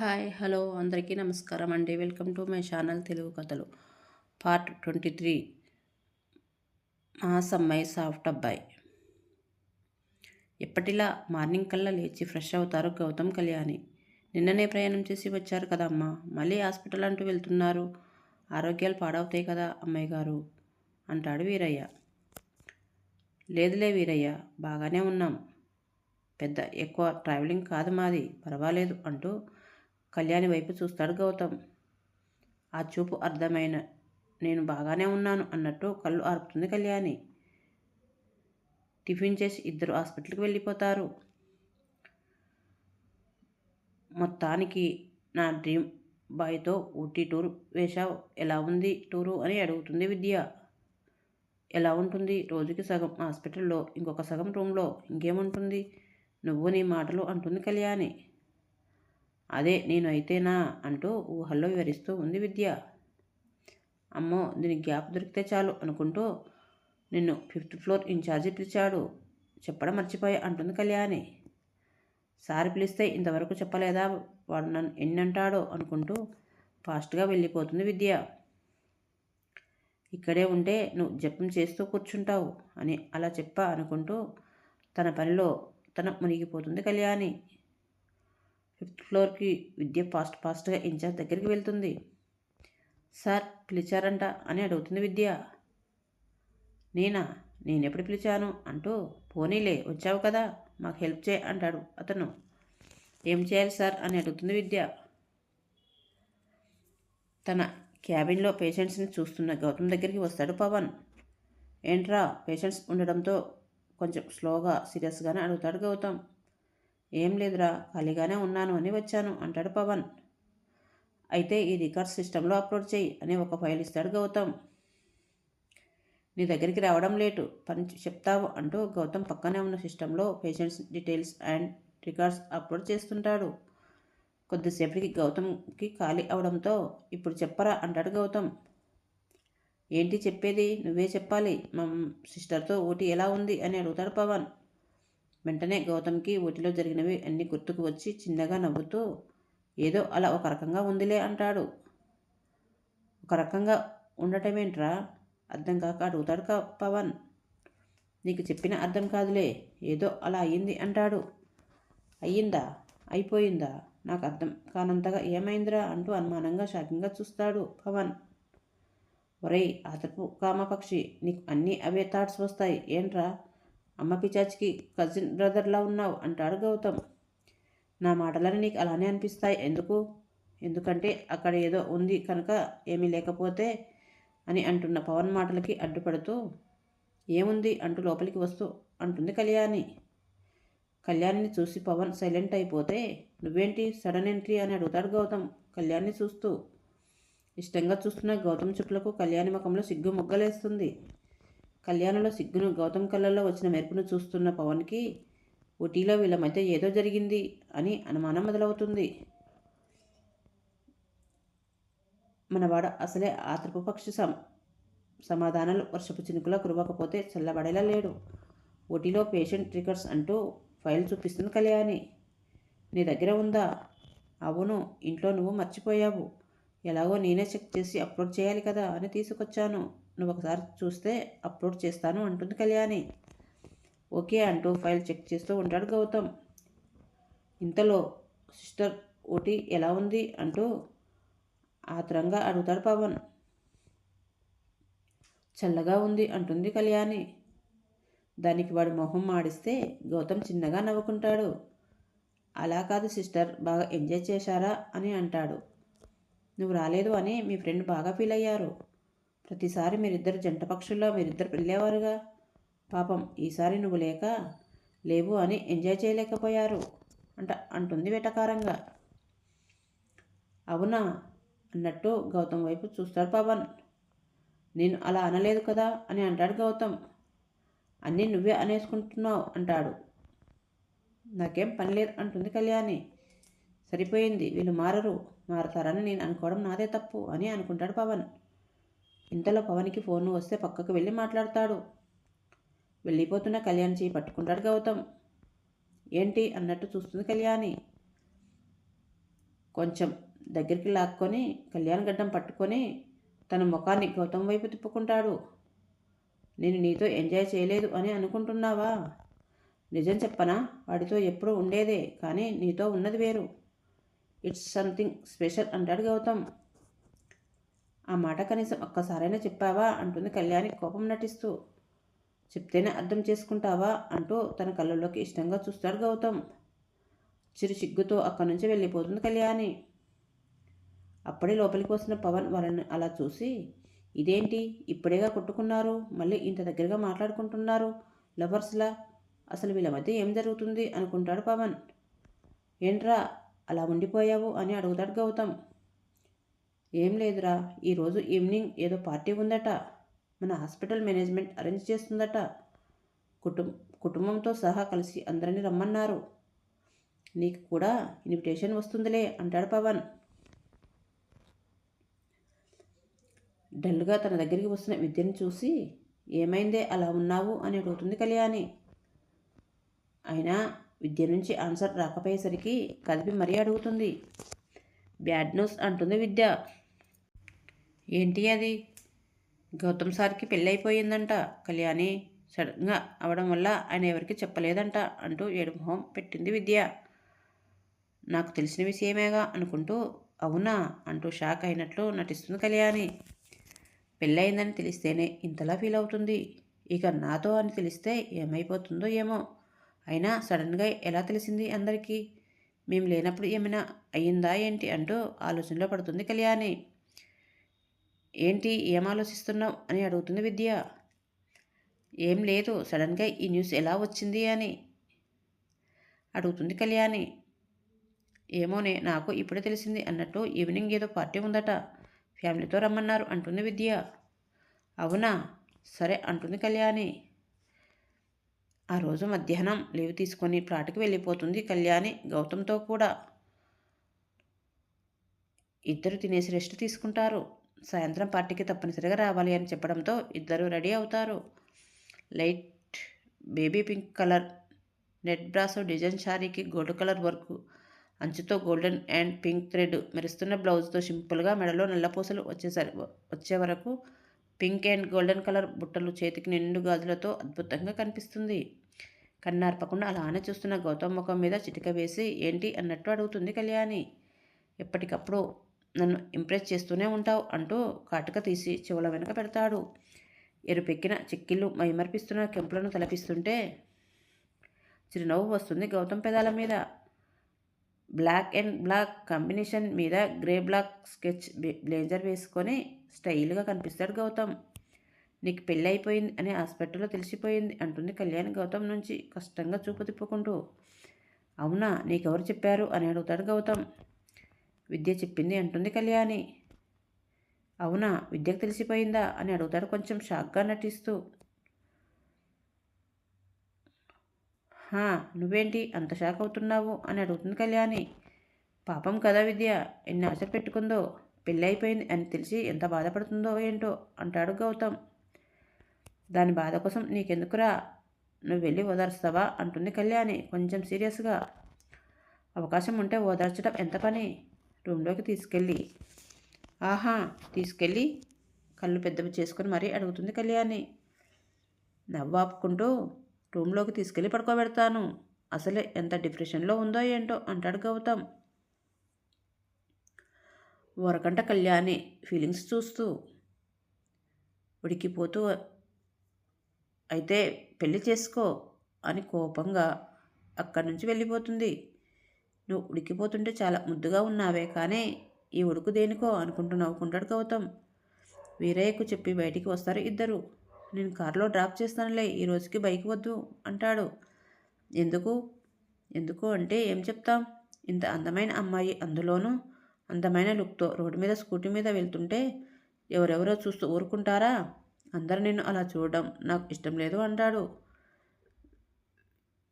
Hi hello అందరికీ నమస్కారం అండి. Welcome to my channel Telugu కథలు. Part twenty three. మాస్ అమ్మాయి సాఫ్ట్ అబ్బాయి. ఎప్పటిలా మార్నింగ్ కల్లా లేచి ఫ్రెష్ అవుతారు గౌతమ్ కళ్యాణి. నిన్ననే ప్రయాణం చేసి వచ్చారు కదా అమ్మ. మళ్ళీ హాస్పిటల్ అంటూ వెళ్తున్నారు. ఆరోగ్యాలు పాడవుతాయి కదా అమ్మాయి గారు అంటాడు వీరయ్య. లేదులే వీరయ్య బాగానే ఉన్నాం. పెద్ద ఎక్కువ ట్రావెలింగ్ కాదు మాది. పర్వాలేదు అంటూ కళ్యాణి వైపు చూస్తాడు గౌతమ్. ఆ చూపు అర్థమైన నేను బాగానే ఉన్నాను అన్నట్టు కళ్ళు ఆర్పుతుంది కళ్యాణి. టిఫిన్ చేసి ఇద్దరు హాస్పిటల్కి వెళ్ళిపోతారు. మొత్తానికి నా డ్రీమ్ బాయ్తో ఊటీ టూర్ వేశావు. ఎలా ఉంది టూరు అని అడుగుతుంది విద్య. ఎలా ఉంటుంది రోజుకి సగం హాస్పిటల్లో ఇంకొక సగం రూమ్లో ఇంకేముంటుంది? నువ్వు నీ మాటలు అంటుంది కళ్యాణి. అదే నేను అయితేనా అంటూ ఊహల్లో వివరిస్తూ ఉంది విద్య. అమ్మో దీనికి గ్యాప్ దొరికితే చాలు అనుకుంటూ నిన్ను ఫిఫ్త్ ఫ్లోర్ ఇన్ఛార్జి పిలిచాడు. చెప్పడం మర్చిపోయా అంటుంది కళ్యాణి. సార్ పిలిస్తే ఇంతవరకు చెప్పలేదా? వాడు నన్ను ఎన్ని అంటాడో అనుకుంటూ ఫాస్ట్గా వెళ్ళిపోతుంది విద్య. ఇక్కడే ఉంటే నువ్వు జపం చేస్తూ కూర్చుంటావు అని అలా చెప్పా అనుకుంటూ తన పనిలో తన మునిగిపోతుంది కళ్యాణి. ఫిఫ్త్ ఫ్లోర్కి విద్య ఫాస్ట్ ఫాస్ట్గా ఇన్ఛార్జ్ దగ్గరికి వెళ్తుంది. సార్ పిలిచారంట అని అడుగుతుంది విద్య. నేనా? నేను ఎప్పుడు పిలిచాను? అంటూ పోనీలే వచ్చావు కదా మాకు హెల్ప్ చేయ అంటాడు అతను. ఏం చేయాలి సార్? అని అడుగుతుంది విద్య. తన క్యాబిన్లో పేషెంట్స్ని చూస్తున్న గౌతమ్ దగ్గరికి వస్తాడు పవన్. ఏంట్రా పేషెంట్స్ ఉండడంతో కొంచెం స్లోగా సీరియస్గానే అడుగుతాడు గౌతమ్. ఏం లేదురా ఖాళీగానే ఉన్నాను అని వచ్చాను అంటాడు పవన్. అయితే ఈ రికార్డ్ సిస్టంలో అప్లోడ్ చేయి అని ఒక ఫైల్ ఇస్తాడు గౌతమ్. నీ దగ్గరికి రావడం లేటు పని చెప్తావు అంటూ గౌతమ్ పక్కనే ఉన్న సిస్టంలో patients details and records upload చేస్తుంటాడు. కొద్దిసేపటికి గౌతమ్కి ఖాళీ అవడంతో ఇప్పుడు చెప్పరా అంటాడు గౌతమ్. ఏంటి చెప్పేది? నువ్వే చెప్పాలి. మా సిస్టర్తో ఓటీ ఎలా ఉంది? అని అడుగుతాడు పవన్. వెంటనే గౌతమ్కి ఊటిలో జరిగినవి అన్ని గుర్తుకు వచ్చి చిన్నగా నవ్వుతూ ఏదో అలా ఒక రకంగా ఉందిలే అంటాడు. ఒక రకంగా ఉండటమేంట్రా? అర్థం కాక అడుగుతాడు పవన్. నీకు చెప్పిన అర్థం కాదులే ఏదో అలా అయ్యింది అంటాడు. అయ్యిందా? అయిపోయిందా? నాకు అర్థం కానంతగా ఏమైందిరా? అంటూ అనుమానంగా షాకింగ్గా చూస్తాడు పవన్. ఒరేయ్ ఆతపు కామపక్షి నీకు అన్నీ అవే థాట్స్ వస్తాయి. ఏంట్రా? అమ్మ పిచాచికి కజిన్ బ్రదర్లా ఉన్నావు అంటాడు గౌతమ్. నా మాటలని నీకు అలానే అనిపిస్తాయి. ఎందుకు? ఎందుకంటే అక్కడ ఏదో ఉంది కనుక ఏమీ లేకపోతే అని అంటున్న పవన్ మాటలకి అడ్డుపడుతూ ఏముంది? అంటూ లోపలికి వస్తూ అంటుంది కళ్యాణి. కళ్యాణిని చూసి పవన్ సైలెంట్ అయిపోతే నువ్వేంటి సడన్ ఎంట్రీ అని అడుగుతాడు గౌతమ్. కళ్యాణ్ని చూస్తూ ఇష్టంగా చూస్తున్న గౌతమ్ చుట్లకు కళ్యాణి ముఖంలో సిగ్గు ముగ్గలేస్తుంది. కళ్యాణంలో సిగ్గును గౌతమ్ కళ్ళల్లో వచ్చిన మెరుపును చూస్తున్న పవన్కి ఊటీలో వీళ్ళ మధ్య ఏదో జరిగింది అని అనుమానం మొదలవుతుంది. మనవాడ అసలే ఆతృపు పక్షి సమ సమాధానాలు వర్షపు చినుకులా కురవకపోతే చల్లబడేలా లేడు. ఊటీలో పేషెంట్ రికార్డ్స్ అంటూ ఫైల్ చూపిస్తుంది కళ్యాణి. నీ దగ్గర ఉందా? అవును ఇంట్లో నువ్వు మర్చిపోయావు. ఎలాగో నేనే చెక్ చేసి అప్లోడ్ చేయాలి కదా అని తీసుకొచ్చాను. నువ్వు ఒకసారి చూస్తే అప్లోడ్ చేస్తాను అంటుంది కళ్యాణి. ఓకే అంటూ ఫైల్ చెక్ చేస్తూ ఉంటాడు గౌతమ్. ఇంతలో సిస్టర్ ఓటీ ఎలా ఉంది అంటూ ఆత్రంగా అడుగుతాడు పవన్. చల్లగా ఉంది అంటుంది కళ్యాణి. దానికి వాడు మొహం మాడిస్తే గౌతమ్ చిన్నగా నవ్వుకుంటాడు. అలా కాదు సిస్టర్ బాగా ఎంజాయ్ చేశారా అని అంటాడు. నువ్వు రాలేదు అని మీ ఫ్రెండ్ బాగా ఫీల్ అయ్యారు. ప్రతిసారి మీరిద్దరు జంట పక్షుల్లో మీరిద్దరు వెళ్ళేవారుగా పాపం ఈసారి నువ్వు లేక లేవు అని ఎంజాయ్ చేయలేకపోయారు అంట అంటుంది వెటకారంగా. అవునా అన్నట్టు గౌతమ్ వైపు చూస్తాడు పవన్. నేను అలా అనలేదు కదా అని అంటాడు గౌతమ్. అన్నీ నువ్వే అనేసుకుంటున్నావు అంటాడు. నాకేం పని లేదు అంటుంది కళ్యాణి. సరిపోయింది వీళ్ళు మారరు. మారతారని నేను అనుకోవడం నాదే తప్పు అని అనుకుంటాడు పవన్. ఇంతలో పవన్కి ఫోన్ వస్తే పక్కకు వెళ్ళి మాట్లాడతాడు. వెళ్ళిపోతున్న కళ్యాణ్ చేయి పట్టుకుంటాడు, 'గౌతమ్' ఏంటి? అన్నట్టు చూస్తుంది కళ్యాణి. కొంచెం దగ్గరికి లాక్కొని కళ్యాణ్ గడ్డం పట్టుకొని తన ముఖాన్ని గౌతమ్ వైపు తిప్పుకుంటాడు. నేను నీతో ఎంజాయ్ చేయలేదు అని అనుకుంటున్నావా? నిజం చెప్పనా? వాడితో ఎప్పుడూ ఉండేదే కానీ నీతో ఉన్నది వేరు. ఇట్స్ సంథింగ్ స్పెషల్ అంటాడు గౌతమ్. ఆ మాట కనీసం ఒక్కసారైనా చెప్పావా? అంటుంది కళ్యాణి కోపం నటిస్తూ. చెప్తేనే అర్థం చేసుకుంటావా? అంటూ తన కళ్ళల్లోకి ఇష్టంగా చూస్తాడు గౌతమ్. చిరు సిగ్గుతో అక్కడి నుంచి వెళ్ళిపోతుంది కళ్యాణి. అప్పుడే లోపలికి వస్తున్న పవన్ వాళ్ళని అలా చూసి ఇదేంటి? ఇప్పుడేగా కొట్టుకున్నారు? మళ్ళీ ఇంత దగ్గరగా మాట్లాడుకుంటున్నారు? లవర్స్లా? అసలు వీళ్ళ మధ్య ఏం జరుగుతుంది? అనుకుంటాడు పవన్. ఏంట్రా? అలా ఉండిపోయావు? అని అడుగుతాడు గౌతమ్. ఏం లేదురా ఈరోజు ఈవినింగ్ ఏదో పార్టీ ఉందట. మన హాస్పిటల్ మేనేజ్మెంట్ అరేంజ్ చేస్తుందట. కుటుం కుటుంబంతో సహా కలిసి అందరినీ రమ్మన్నారు. నీకు కూడా ఇన్విటేషన్ వస్తుందిలే అంటాడు పవన్. డల్గా తన దగ్గరికి వస్తున్న విద్యను చూసి ఏమైందే అలా ఉన్నావు అని అడుగుతుంది కళ్యాణి. అయినా విద్య నుంచి ఆన్సర్ రాకపోయేసరికి కలిపి మరీ అడుగుతుంది. బ్యాడ్ న్యూస్ అంటుంది విద్య. ఏంటి అది? గౌతమ్ సార్కి పెళ్ళైపోయిందంట. కళ్యాణి సడన్గా అవడం వల్ల ఆయన ఎవరికి చెప్పలేదంట అంటూ ఏడుమొహం పెట్టింది విద్య. నాకు తెలిసిన విషయమేగా అనుకుంటూ అవునా? అంటూ షాక్ అయినట్లు నటిస్తుంది కళ్యాణి. పెళ్ళయిందని తెలిస్తేనే ఇంతలా ఫీల్ అవుతుంది. ఇక నాతో అని తెలిస్తే ఏమైపోతుందో ఏమో. అయినా సడన్గా ఎలా తెలిసింది అందరికీ? మేము లేనప్పుడు ఏమైనా అయ్యిందా ఏంటి అంటూ ఆలోచనలో పడుతుంది కళ్యాణి. ఏంటి ఏం ఆలోచిస్తున్నావు అని అడుగుతుంది విద్య. ఏం లేదు సడన్గా ఈ న్యూస్ ఎలా వచ్చింది అని అడుగుతుంది కళ్యాణి. ఏమోనే నాకు ఇప్పుడే తెలిసింది అన్నట్టు ఈవినింగ్ ఏదో పార్టీ ఉందట ఫ్యామిలీతో రమ్మన్నారు అంటుంది విద్య. అవునా? సరే అంటుంది కళ్యాణి. ఆ రోజు మధ్యాహ్నం లీవ్ తీసుకొని ప్లాట్కి వెళ్ళిపోతుంది కళ్యాణి. గౌతమ్తో కూడా ఇద్దరు తినేసి రెస్ట్ తీసుకుంటారు. సాయంత్రం పార్టీకి తప్పనిసరిగా రావాలి అని చెప్పడంతో ఇద్దరు రెడీ అవుతారు. Light baby pink colour net brasso design శారీకి గోల్డ్ కలర్ వర్క్ అంచుతో గోల్డెన్ అండ్ పింక్ థ్రెడ్ మెరుస్తున్న బ్లౌజ్తో సింపుల్గా మెడలో నల్లపూసలు వచ్చేసరి. వచ్చే వరకు పింక్ అండ్ గోల్డెన్ కలర్ బుట్టలు చేతికి నిండు గాజులతో అద్భుతంగా కనిపిస్తుంది. కన్నార్పకుండా అలానే చూస్తున్న గౌతమ్ ముఖం మీద చిటిక వేసి ఏంటి? అన్నట్టు అడుగుతుంది కళ్యాణి. ఎప్పటికప్పుడు నన్ను ఇంప్రెస్ చేస్తూనే ఉంటావు అంటూ కాటుక తీసి చెవుల వెనుక పెడతాడు. ఎరుపెక్కిన చిక్కిళ్ళు మైమర్పిస్తున్న కెంపులను తలపిస్తుంటే చిరునవ్వు వస్తుంది గౌతమ్ పెదాల మీద. బ్లాక్ అండ్ బ్లాక్ కాంబినేషన్ మీద గ్రే బ్లాక్ స్కెచ్ బ్లేజర్ వేసుకొని స్టైల్గా కనిపిస్తాడు గౌతమ్. నీకు పెళ్ళి అయిపోయింది అని హాస్పిటల్లో తెలిసిపోయింది అంటుంది కళ్యాణ్ గౌతమ్ నుంచి కష్టంగా చూపు తిప్పుకుంటూ. అవునా నీకెవరు చెప్పారు? అని అడుగుతాడు గౌతమ్. విద్య చెప్పింది అంటుంది కళ్యాణి. అవునా విద్యకు తెలిసిపోయిందా? అని అడుగుతాడు కొంచెం షాక్గా నటిస్తూ. నువ్వేంటి అంత షాక్ అవుతున్నావు? అని అడుగుతుంది కళ్యాణి. పాపం కదా విద్య ఎన్ని ఆశలు పెట్టుకుందో. పెళ్ళి అయిపోయింది అని తెలిసి ఎంత బాధపడుతుందో ఏంటో అంటాడు గౌతమ్. దాని బాధ కోసం నీకెందుకురా? నువ్వు వెళ్ళి ఓదార్స్తావా అంటుంది కళ్యాణి కొంచెం సీరియస్గా. అవకాశం ఉంటే ఓదార్చడం ఎంత పని? రూమ్లోకి తీసుకెళ్ళి. ఆహా తీసుకెళ్ళి కళ్ళు పెద్దవి చేసుకుని మరీ అడుగుతుంది కళ్యాణి. నవ్వాపుకుంటూ రూమ్లోకి తీసుకెళ్ళి పడుకోబెడతాను. అసలే ఎంత డిప్రెషన్లో ఉందో ఏంటో అంటాడు గౌతమ్. వరకంట కళ్యాణి ఫీలింగ్స్ చూస్తూ ఉడికిపోతూ అయితే పెళ్ళి చేసుకో అని కోపంగా అక్కడి నుంచి వెళ్ళిపోతుంది. నువ్వు ఉడికిపోతుంటే చాలా ముద్దుగా ఉన్నావే కానీ ఈ ఉడుకు దేనికో అనుకుంటూ నవ్వుకుంటాడు గౌతమ్. వీరయ్యకు చెప్పి బయటికి వస్తారు ఇద్దరు. నేను కారులో డ్రాప్ చేస్తానులే ఈ రోజుకి బైక్ వద్దు అంటాడు. ఎందుకు? ఎందుకు అంటే ఏం చెప్తాం? ఇంత అందమైన అమ్మాయి అందులోనూ అందమైన లుక్తో రోడ్డు మీద స్కూటీ మీద వెళ్తుంటే ఎవరెవరో చూస్తూ ఊరుకుంటారా? అందరు నిన్ను అలా చూడడం నాకు ఇష్టం లేదు అంటాడు.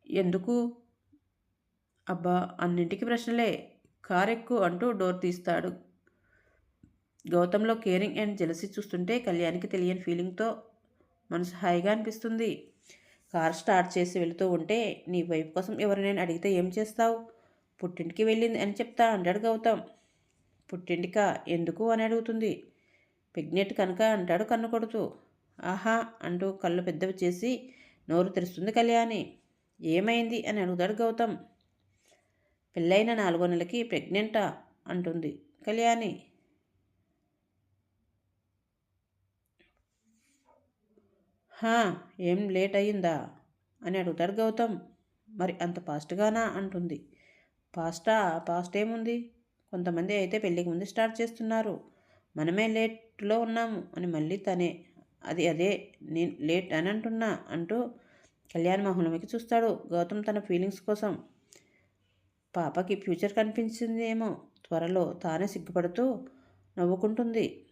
ఎందుకు? అబ్బా అన్నింటికి ప్రశ్నలే. కారెక్కు అంటూ డోర్ తీస్తాడు. గౌతంలో కేరింగ్ అండ్ జెలసి చూస్తుంటే కళ్యాణ్కి తెలియని ఫీలింగ్తో మనసు హాయిగా అనిపిస్తుంది. కార్ స్టార్ట్ చేసి వెళుతూ ఉంటే నీ వైపు కోసం ఎవరినైనా అడిగితే ఏం చేస్తావు? పుట్టింటికి వెళ్ళింది అని చెప్తా అంటాడు గౌతమ్. పుట్టింటిక? ఎందుకు? అని అడుగుతుంది. ప్రెగ్నెంట్ కనుక అంటాడు కన్ను కొడుతూ. ఆహా అంటూ కళ్ళు పెద్దవి చేసి నోరు తెరుస్తుంది కళ్యాణి. ఏమైంది అని అడుగుతాడు గౌతమ్. పెళ్ళైన నాలుగో నెలకి ప్రెగ్నెంటా అంటుంది కళ్యాణి. హా ఏం లేట్ అయ్యిందా అని అడుగుతాడు గౌతమ్. మరి అంత ఫాస్ట్గానా అంటుంది. ఫాస్టా ఫాస్ట్ ఏముంది? కొంతమంది అయితే పెళ్ళికి ముందు స్టార్ట్ చేస్తున్నారు. మనమే లేట్లో ఉన్నాము అని మళ్ళీ తనే అది అదే నేను లేట్ అని అంటున్నా అంటూ కళ్యాణ్ మహులమికి చూస్తాడు గౌతమ్ తన ఫీలింగ్స్ కోసం. పాపకి ఫ్యూచర్ కనిపించిందేమో త్వరలో తానే సిగ్గుపడుతూ నవ్వుకుంటుంది.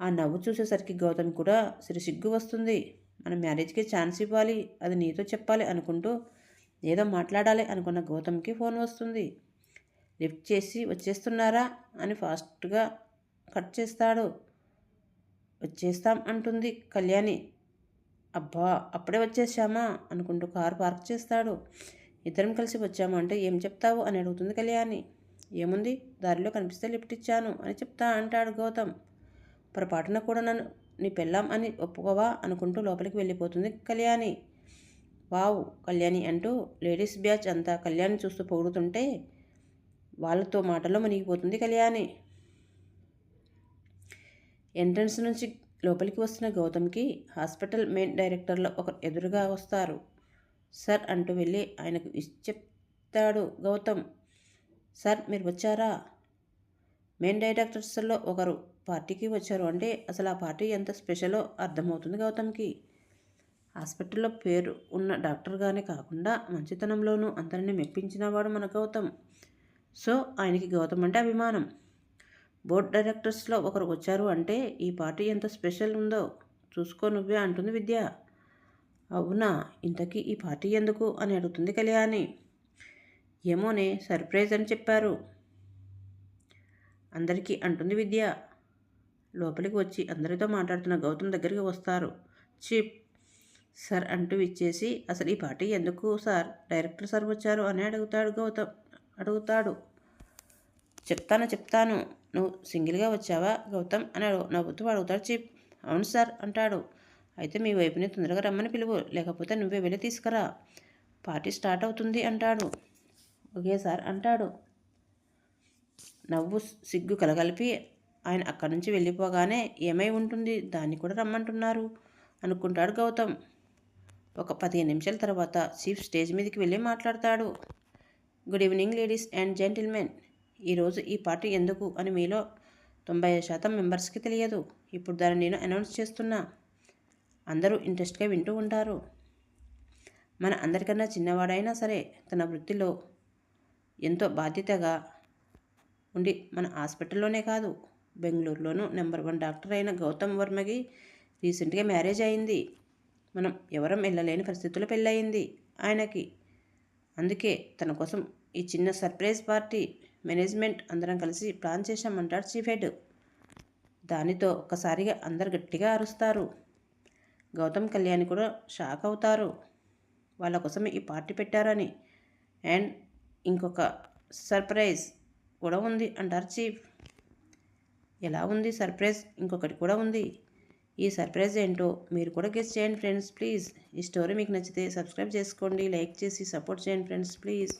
ఆ నవ్వు చూసేసరికి గౌతమ్ కూడా సిరి సిగ్గు వస్తుంది. మన మ్యారేజ్కి ఛాన్స్ ఇవ్వాలి అది నీతో చెప్పాలి అనుకుంటూ ఏదో మాట్లాడాలి అనుకున్న గౌతమ్కి ఫోన్ వస్తుంది. లిఫ్ట్ చేసి వచ్చేస్తున్నారా అని ఫాస్ట్గా కట్ చేస్తాడు. వచ్చేస్తాం అంటుంది కళ్యాణి. అబ్బా అప్పుడే వచ్చేసామా అనుకుంటూ కారు పార్క్ చేస్తాడు. ఇద్దరం కలిసి వచ్చాము అంటే ఏం చెప్తావు? అని అడుగుతుంది కళ్యాణి. ఏముంది? దారిలో కనిపిస్తే లిఫ్ట్ ఇచ్చాను అని చెప్తా అంటాడు గౌతమ్. పొరపాటున కూడా నన్ను నీ పెళ్ళాం అని ఒప్పుకోవా? అనుకుంటూ లోపలికి వెళ్ళిపోతుంది కళ్యాణి. వావ్ కళ్యాణి అంటూ లేడీస్ బ్యాచ్ అంతా కళ్యాణి చూస్తూ పొగుడుతుంటే వాళ్ళతో మాటల్లో మునిగిపోతుంది కళ్యాణి. ఎంట్రన్స్ నుంచి లోపలికి వస్తున్న గౌతమ్కి హాస్పిటల్ మెయిన్ డైరెక్టర్లో ఒక ఎదురుగా వస్తారు. సార్ అంటూ వెళ్ళి ఆయనకు చెప్తాడు గౌతమ్. సార్ మీరు వచ్చారా? మెయిన్ డైరెక్టర్స్లో ఒకరు పార్టీకి వచ్చారు. అంటే అసలు ఆ పార్టీ ఎంత స్పెషలో అర్థమవుతుంది గౌతమ్కి? హాస్పిటల్లో పేరు ఉన్న డాక్టర్గానే కాకుండా మంచితనంలోనూ అందరినీ మెప్పించినవాడు మన గౌతమ్. సో ఆయనకి గౌతమ్ అంటే అభిమానం. బోర్డ్ డైరెక్టర్స్లో ఒకరు వచ్చారు అంటే ఈ పార్టీ ఎంత స్పెషల్ ఉందో చూసుకో నువ్వే అంటుంది విద్య. అవునా? ఇంతకీ ఈ పార్టీ ఎందుకు? అని అడుగుతుంది కళ్యాణి. ఏమోనే సర్ప్రైజ్ అని చెప్పారు. అందరికీ అంటుంది విద్య. లోపలికి వచ్చి అందరితో మాట్లాడుతున్న గౌతమ్ దగ్గరికి వస్తారు. చిప్ సార్ అంటూ ఇచ్చేసి అసలు ఈ పార్టీ ఎందుకు సార్? డైరెక్టర్ సార్ వచ్చారు అని అడుగుతాడు గౌతమ్. అడుగుతాడు. చెప్తాను చెప్తాను. నువ్వు సింగిల్గా వచ్చావా గౌతమ్? అని నవ్వుతూ అడుగుతాడు చీప్ అవును సార్ అంటాడు. అయితే మీ వైపుని తొందరగా రమ్మని పిలువు లేకపోతే నువ్వే వెళ్ళి తీసుకురా. పార్టీ స్టార్ట్ అవుతుంది అంటాడు. ఓకే సార్ అంటాడు. నవ్వు సిగ్గు కలగలిపి ఆయన అక్కడి నుంచి వెళ్ళిపోగానే ఏమై ఉంటుంది దాన్ని కూడా రమ్మంటున్నారు అనుకుంటాడు గౌతమ్. ఒక పదిహేను నిమిషాల తర్వాత చీఫ్ స్టేజ్ మీదకి వెళ్ళి మాట్లాడతాడు. Good evening ladies and gentlemen. ఈరోజు ఈ పార్టీ ఎందుకు అని మీలో తొంభై శాతం మెంబర్స్కి తెలియదు. ఇప్పుడు దాన్ని నేను అనౌన్స్ చేస్తున్నా. అందరూ ఇంట్రెస్ట్గా వింటూ ఉంటారు. మన అందరికన్నా చిన్నవాడైనా సరే తన వృత్తిలో ఎంతో బాధ్యతగా ఉండి మన హాస్పిటల్లోనే కాదు బెంగళూరులోనూ నెంబర్ వన్ డాక్టర్ అయిన గౌతమ్ వర్మకి రీసెంట్గా మ్యారేజ్ అయింది. మనం ఎవరం వెళ్ళలేని పరిస్థితుల్లో పెళ్ళయింది ఆయనకి. అందుకే తన కోసం ఈ చిన్న సర్ప్రైజ్ పార్టీ మేనేజ్మెంట్ అందరం కలిసి ప్లాన్ చేశామంటాడు చీఫ్ హెడ్. దానితో ఒక్కసారిగా అందరు గట్టిగా అరుస్తారు. గౌతమ్ కళ్యాణ్ కూడా షాక్ అవుతారు. వాళ్ళ కోసం ఈ పార్టీ పెట్టారని. అండ్ ఇంకొక సర్ప్రైజ్ కూడా ఉంది అంటారు చీఫ్. ఎలా ఉంది సర్ప్రైజ్? ఇంకొకటి కూడా ఉంది. ఈ సర్ప్రైజ్ ఏంటో మీరు కూడా గెస్ట్ చేయండి ఫ్రెండ్స్ ప్లీజ్. ఈ స్టోరీ మీకు నచ్చితే సబ్స్క్రైబ్ చేసుకోండి లైక్ చేసి సపోర్ట్ చేయండి ఫ్రెండ్స్ ప్లీజ్.